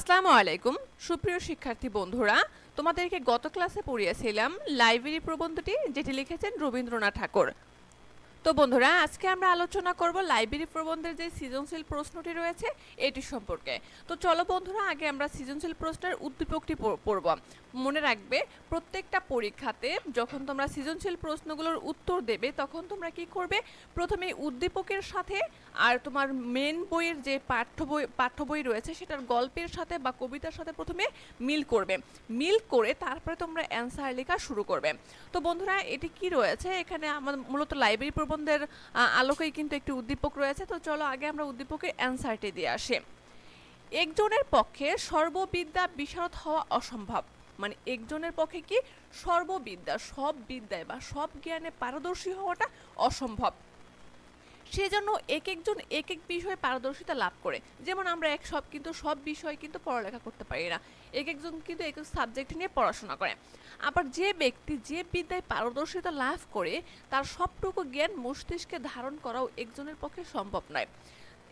আসসালামু আলাইকুম। সুপ্রিয় শিক্ষার্থী বন্ধুরা, তোমাদেরকে গত ক্লাসে পড়িয়েছিলাম লাইব্রেরি প্রবন্ধটি, যেটি লিখেছেন রবীন্দ্রনাথ ঠাকুর। তো বন্ধুরা, আজকে আমরা আলোচনা করব লাইব্রেরি প্রবন্ধের যে সৃজনশীল প্রশ্নটি রয়েছে, এটি সম্পর্কে। তো চলো বন্ধুরা, আগে আমরা সৃজনশীল প্রশ্নের উদ্দীপকটি পড়- পড়ব। মনে রাখবে, প্রত্যেকটা পরীক্ষাতে যখন তোমরা সৃজনশীল প্রশ্নগুলোর উত্তর দেবে, তখন তোমরা কি করবে? প্রথমে উদ্দীপকের সাথে আর তোমার মেন বইয়ের যে পাঠ্য বই পাঠ্য বই রয়েছে, সেটার গল্পের সাথে বা কবিতার সাথে প্রথমে মিল করবে। মিল করে তারপরে তোমরা অ্যান্সার লেখা শুরু করবে। তো বন্ধুরা, এটি কি রয়েছে? এখানে আমাদের মূলত লাইব্রেরি প্রবন্ধের আলোকেই কিন্তু একটি উদ্দীপক রয়েছে। তো চলো আগে আমরা উদ্দীপকের অ্যান্সারটি দিয়ে আসি। একজনের পক্ষে সর্ববিদ্যা বিশারদ হওয়া অসম্ভব। মানে একজনের পক্ষে কি সর্ববিদ্যা, সব বিদ্যায় বা সব জ্ঞানে পারদর্শী হওয়াটা অসম্ভব। সেজন্য এক একজন এক এক বিষয়ে পারদর্শিতা লাভ করে। যেমন আমরা এক সব কিন্তু সব বিষয় কিন্তু পড়ালেখা করতে পারি না। এক একজন কিন্তু এক এক সাবজেক্ট নিয়ে পড়াশোনা করে। আবার যে ব্যক্তি যে বিদ্যায় পারদর্শিতা লাভ করে, তার সবটুকু জ্ঞান মস্তিষ্কে ধারণ করাও একজনের পক্ষে সম্ভব নয়।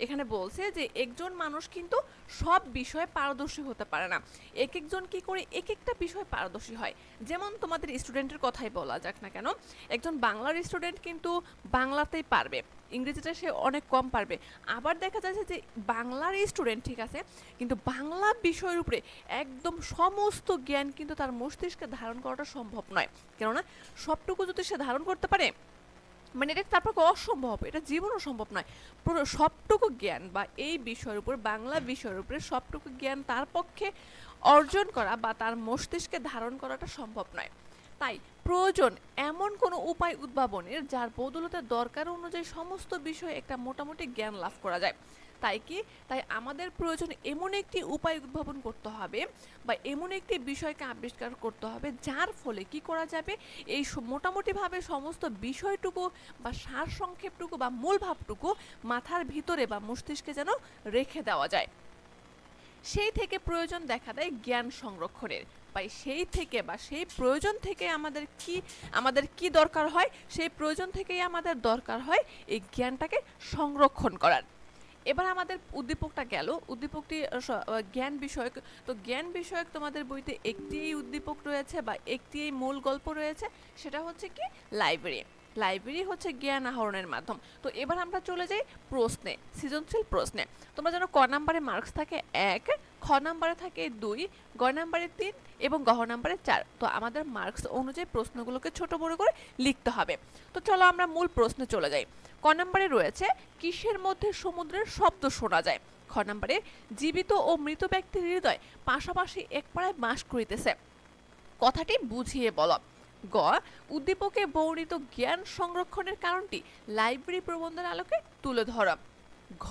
এখানে বলছে যে একজন মানুষ কিন্তু সব বিষয়ে পারদর্শী হতে পারে না। এক একজন কি করে এক একটা বিষয়ে পারদর্শী হয়? যেমন তোমাদের স্টুডেন্টের কথাই বলা যাক না কেন, একজন বাংলার স্টুডেন্ট কিন্তু বাংলাতেই পারবে। ইংরেজিটা সে অনেক কম পারবে। আবার দেখা যাচ্ছে যে বাংলার স্টুডেন্ট ঠিক আছে, কিন্তু বাংলা বিষয়ের উপরে একদম সমস্ত জ্ঞান কিন্তু তার মস্তিষ্কে ধারণ করাটা সম্ভব নয়। কেননা সবটুকু যদি সে ধারণ করতে পারে মানে এটা তার পক্ষে অসম্ভব, এটা জীবনও সম্ভব নয়। পুরো সবটুকু জ্ঞান বা এই বিষয়ের উপর, বাংলা বিষয়ের উপরে সবটুকু জ্ঞান তার পক্ষে অর্জন করা বা তার মস্তিষ্কে ধারণ করাটা সম্ভব নয়। তাই প্রয়োজন এমন কোনো উপায় উদ্ভাবনের যার বদলতে দরকার অনুযায়ী সমস্ত বিষয়ে একটা মোটামুটি জ্ঞান লাভ করা যায়। তাই কি? তাই আমাদের প্রয়োজন এমন একটি উপায় উদ্ভাবন করতে হবে বা এমন একটি বিষয়কে আবিষ্কার করতে হবে যার ফলে কি করা যাবে? এই মোটামুটিভাবে সমস্ত বিষয়টুকু বা সার সংক্ষেপটুকু বা মূল ভাবটুকু মাথার ভিতরে বা মস্তিষ্কে যেন রেখে দেওয়া যায়। সেই থেকে প্রয়োজন দেখা দেয় জ্ঞান সংরক্ষণের। বা সেই থেকে বা সেই প্রয়োজন থেকে আমাদের কি আমাদের কি দরকার হয়? সেই প্রয়োজন থেকেই আমাদের দরকার হয় এই জ্ঞানটাকে সংরক্ষণ করার। এবার আমাদের উদ্দীপকটা গেল। উদ্দীপকটি জ্ঞান বিষয়ক। তো জ্ঞান বিষয়ক তোমাদের বইতে একটি উদ্দীপক রয়েছে বা একটি মূল গল্প রয়েছে, সেটা হচ্ছে কি? লাইব্রেরি। লাইব্রেরি হচ্ছে জ্ঞান আহরণের মাধ্যম। তো এবার আমরা চলে যাই প্রশ্নে, সৃজনশীল প্রশ্নে। তোমরা যেন ক নাম্বারে মার্কস থাকে এক খ নাম্বারে থাকে দুই, গ নাম্বারে তিন এবং গহ নাম্বারে চার। তো আমাদের মার্কস অনুযায়ী প্রশ্নগুলোকে ছোট বড় করে লিখতে হবে। তো চলো আমরা মূল প্রশ্নে চলে যাই। ক নাম্বারে রয়েছে, কিসের মধ্যে সমুদ্রের শব্দ শোনা যায়? খ নাম্বারে, জীবিত ও মৃত ব্যক্তির হৃদয় পাশাপাশি এক পাড়ায় বাস করিতেছে। কথাটি বুঝিয়ে বলো। গ, উদ্দীপকে বর্ণিত জ্ঞান সংরক্ষণের কারণটি লাইব্রেরি প্রবন্ধের আলোকে তুলে ধরা। ঘ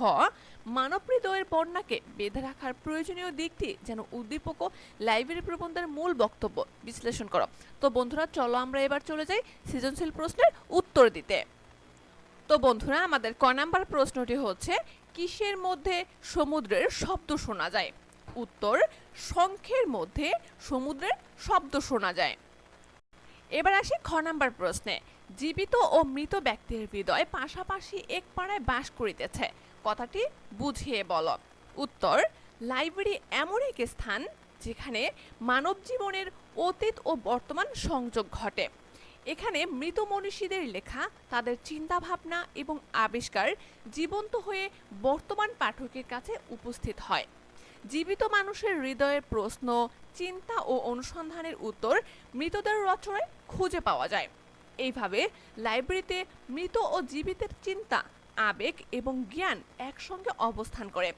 মানব হৃদয়ের বন্যাকে বেঁধে রাখার প্রয়োজনীয় দিকটি যেন উদ্দীপক লাইব্রেরি প্রবন্ধের মূল বক্তব্য বিশ্লেষণ করো। তো বন্ধুরা, চলো আমরা এবার চলে যাই সৃজনশীল প্রশ্নের উত্তর দিতে। তো বন্ধুরা, আমাদের ক নাম্বার প্রশ্নটি হচ্ছে, কিসের মধ্যে সমুদ্রের শব্দ শোনা যায়? উত্তর, শঙ্খের মধ্যে সমুদ্রের শব্দ শোনা যায়। এবার আসি খ নাম্বার প্রশ্নে। জীবিত ও মৃত ব্যক্তির হৃদয় পাশাপাশি এক পাড়ায় বাস করিতেছে। কথাটি বুঝিয়ে বল। উত্তর, লাইব্রেরি এমন এক স্থান যেখানে মানব জীবনের অতীত ও বর্তমান সংযোগ ঘটে। এখানে মৃত মনীষীদের লেখা, তাদের চিন্তাভাবনা এবং আবিষ্কার জীবন্ত হয়ে বর্তমান পাঠকের কাছে উপস্থিত হয়। জীবিত মানুষের হৃদয়ের প্রশ্ন, চিন্তা ও অনুসন্ধানের উত্তর মৃতদের রচনায় খুঁজে পাওয়া যায়। এইভাবে লাইব্রেরিতে মৃত ও জীবিতের চিন্তা, আবেগ এবং জ্ঞান একসঙ্গে অবস্থান করে।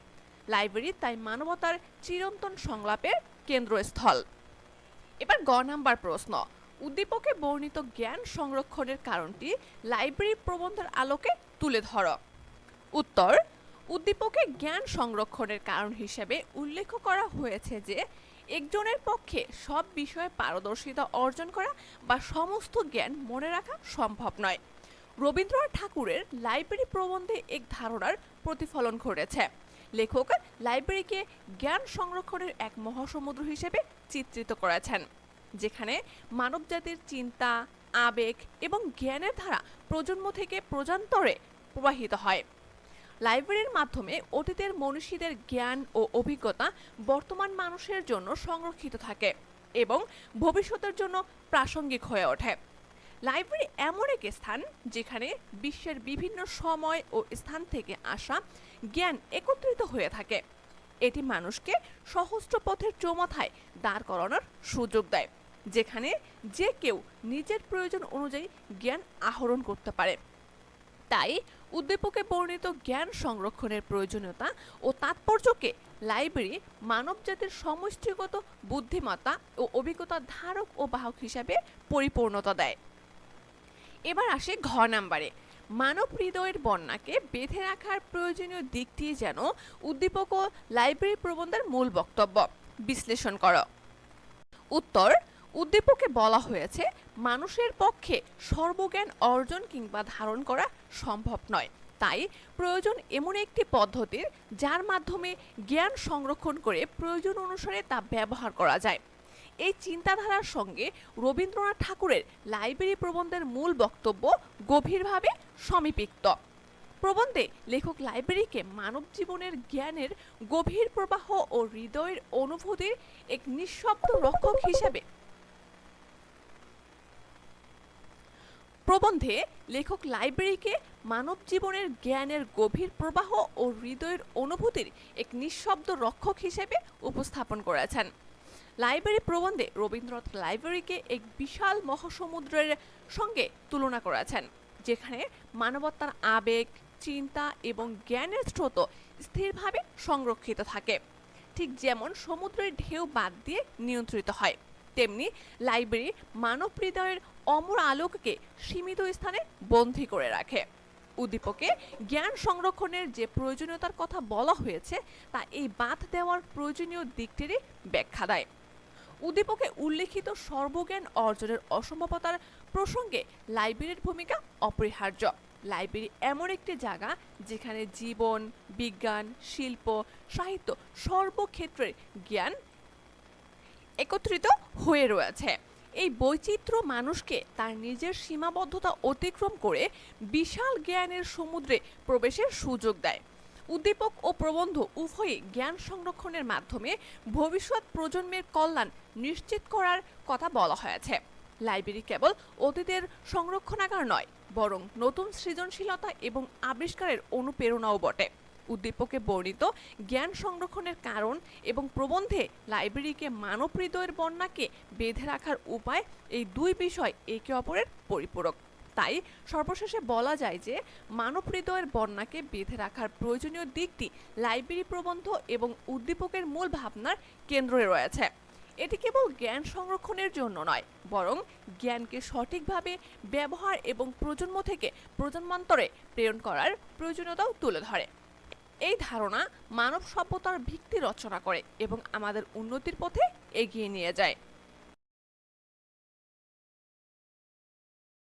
লাইব্রেরি তাই মানবতার চিরন্তন সংলাপের কেন্দ্রস্থল। এবার গ নাম্বার প্রশ্ন। উদ্দীপকে বর্ণিত জ্ঞান সংরক্ষণের কারণটি লাইব্রেরি প্রবন্ধের আলোকে তুলে ধরো। উত্তর, উদ্দীপকে জ্ঞান সংরক্ষণের কারণ হিসেবে উল্লেখ করা হয়েছে যে একজনের পক্ষে সব বিষয়ে পারদর্শিতা অর্জন করা বা সমস্ত জ্ঞান মনে রাখা সম্ভব নয়। রবীন্দ্রনাথ ঠাকুরের লাইব্রেরি প্রবন্ধে এক ধারণার প্রতিফলন ঘটেছে। লেখক লাইব্রেরিকে জ্ঞান সংরক্ষণের এক মহাসমুদ্র হিসেবে চিত্রিত করেছেন, যেখানে মানবজাতির চিন্তা, আবেগ এবং জ্ঞানের ধারা প্রজন্ম থেকে প্রজন্মরে প্রবাহিত হয়। লাইব্রেরির মাধ্যমে অতীতের মনীষীদের জ্ঞান ও অভিজ্ঞতা বর্তমান মানুষের জন্য সংরক্ষিত থাকে এবং ভবিষ্যতের জন্য প্রাসঙ্গিক হয়ে ওঠে। লাইব্রেরি এমন এক স্থান যেখানে বিশ্বের বিভিন্ন সময় ও স্থান থেকে আসা জ্ঞান একত্রিত হয়ে থাকে। এটি মানুষকে সহস্র পথের চৌমাথায় দাঁড় করানোর সুযোগ দেয়, যেখানে যে কেউ নিজের প্রয়োজন অনুযায়ী জ্ঞান আহরণ করতে পারে। তাই উদ্দীপকে বর্ণিত জ্ঞান সংরক্ষণের প্রয়োজনীয়তা ও তাৎপর্যকে লাইব্রেরি মানবজাতির সমষ্টিগত বুদ্ধিমত্তা ও অভিজ্ঞতার ধারক ও বাহক হিসাবে পরিপূর্ণতা দেয়। এবার আসে ঘ নাম্বারে। মানব হৃদয়ের বন্যাকে বেঁধে রাখার প্রয়োজনীয় দিকটি যেন উদ্দীপক ও লাইব্রেরি প্রবন্ধের মূল বক্তব্য। বিশ্লেষণ কর। উত্তর, উদ্দীপকে বলা হয়েছে মানুষের পক্ষে সর্বজ্ঞান অর্জন কিংবা ধারণ করা সম্ভব নয়। তাই প্রয়োজন এমন একটি পদ্ধতির যার মাধ্যমে জ্ঞান সংরক্ষণ করে প্রয়োজন অনুসারে তা ব্যবহার করা যায়। এই চিন্তাধারার সঙ্গে রবীন্দ্রনাথ ঠাকুরের লাইব্রেরি প্রবন্ধের মূল বক্তব্য গভীরভাবে সমীপিক্ত প্রবন্ধে লেখক লাইব্রেরিকে মানব জীবনের জ্ঞানের গভীর প্রবাহ ও হৃদয়ের অনুভূতির এক নিঃশব্দ রক্ষক হিসেবে প্রবন্ধে লেখক লাইব্রেরিকে মানব জীবনের জ্ঞানের গভীর প্রবাহ ও হৃদয়ের অনুভূতির এক নিঃশব্দ রক্ষক হিসেবে উপস্থাপন করেছেন। লাইব্রেরি প্রবন্ধে রবীন্দ্রনাথ লাইব্রেরিকে এক বিশাল মহাসমুদ্রের সঙ্গে তুলনা করেছেন, যেখানে মানবতার আবেগ, চিন্তা এবং জ্ঞানের স্রোত স্থিরভাবে সংরক্ষিত থাকে। ঠিক যেমন সমুদ্রের ঢেউ বাদ দিয়ে নিয়ন্ত্রিত হয়। তেমনি লাইব্রেরি মানব হৃদয়ের অমর আলোককে সীমিত স্থানে বন্দী করে রাখে। উদ্দীপকে জ্ঞান সংরক্ষণের যে প্রয়োজনীয়তার কথা বলা হয়েছে, তা এই বাঁধ দেওয়ার প্রয়োজনীয় দিকটিরই ব্যাখ্যা দেয়। উদ্দীপকে উল্লেখিত সর্বজ্ঞান অর্জনের অসম্ভবতার প্রসঙ্গে লাইব্রেরির ভূমিকা অপরিহার্য। লাইব্রেরি এমন একটি জায়গা যেখানে জীবন, বিজ্ঞান, শিল্প, সাহিত্য সর্বক্ষেত্রের জ্ঞান একত্রিত হয়ে রয়েছে। এই বৈচিত্র্য মানুষকে তার নিজের সীমাবদ্ধতা অতিক্রম করে বিশাল জ্ঞানের সমুদ্রে প্রবেশের সুযোগ দেয়। উদ্দীপক ও প্রবন্ধ উভয়ই জ্ঞান সংরক্ষণের মাধ্যমে ভবিষ্যৎ প্রজন্মের কল্যাণ নিশ্চিত করার কথা বলা হয়েছে। লাইব্রেরি কেবল অতীতের সংরক্ষণাগার নয়, বরং নতুন সৃজনশীলতা এবং আবিষ্কারের অনুপ্রেরণাও বটে। উদ্দীপকে বর্ণিত জ্ঞান সংরক্ষণের কারণ এবং প্রবন্ধে লাইব্রেরিকে মানব হৃদয়ের বন্যাকে বেঁধে রাখার উপায় এই দুই বিষয় একে অপরের পরিপূরক। তাই সর্বশেষে বলা যায় যে মানব হৃদয়ের বন্যাকে বেঁধে রাখার প্রয়োজনীয় দিকটি লাইব্রেরি প্রবন্ধ এবং উদ্দীপকের মূল ভাবনার কেন্দ্রে রয়েছে। এটি কেবল জ্ঞান সংরক্ষণের জন্য নয়, বরং জ্ঞানকে সঠিকভাবে ব্যবহার এবং প্রজন্ম থেকে প্রজন্মান্তরে প্রেরণ করার প্রয়োজনীয়তাও তুলে ধরে। এই ধারণা মানব সভ্যতার ভিত্তি রচনা করে এবং আমাদের উন্নতির পথে এগিয়ে নিয়ে যায়।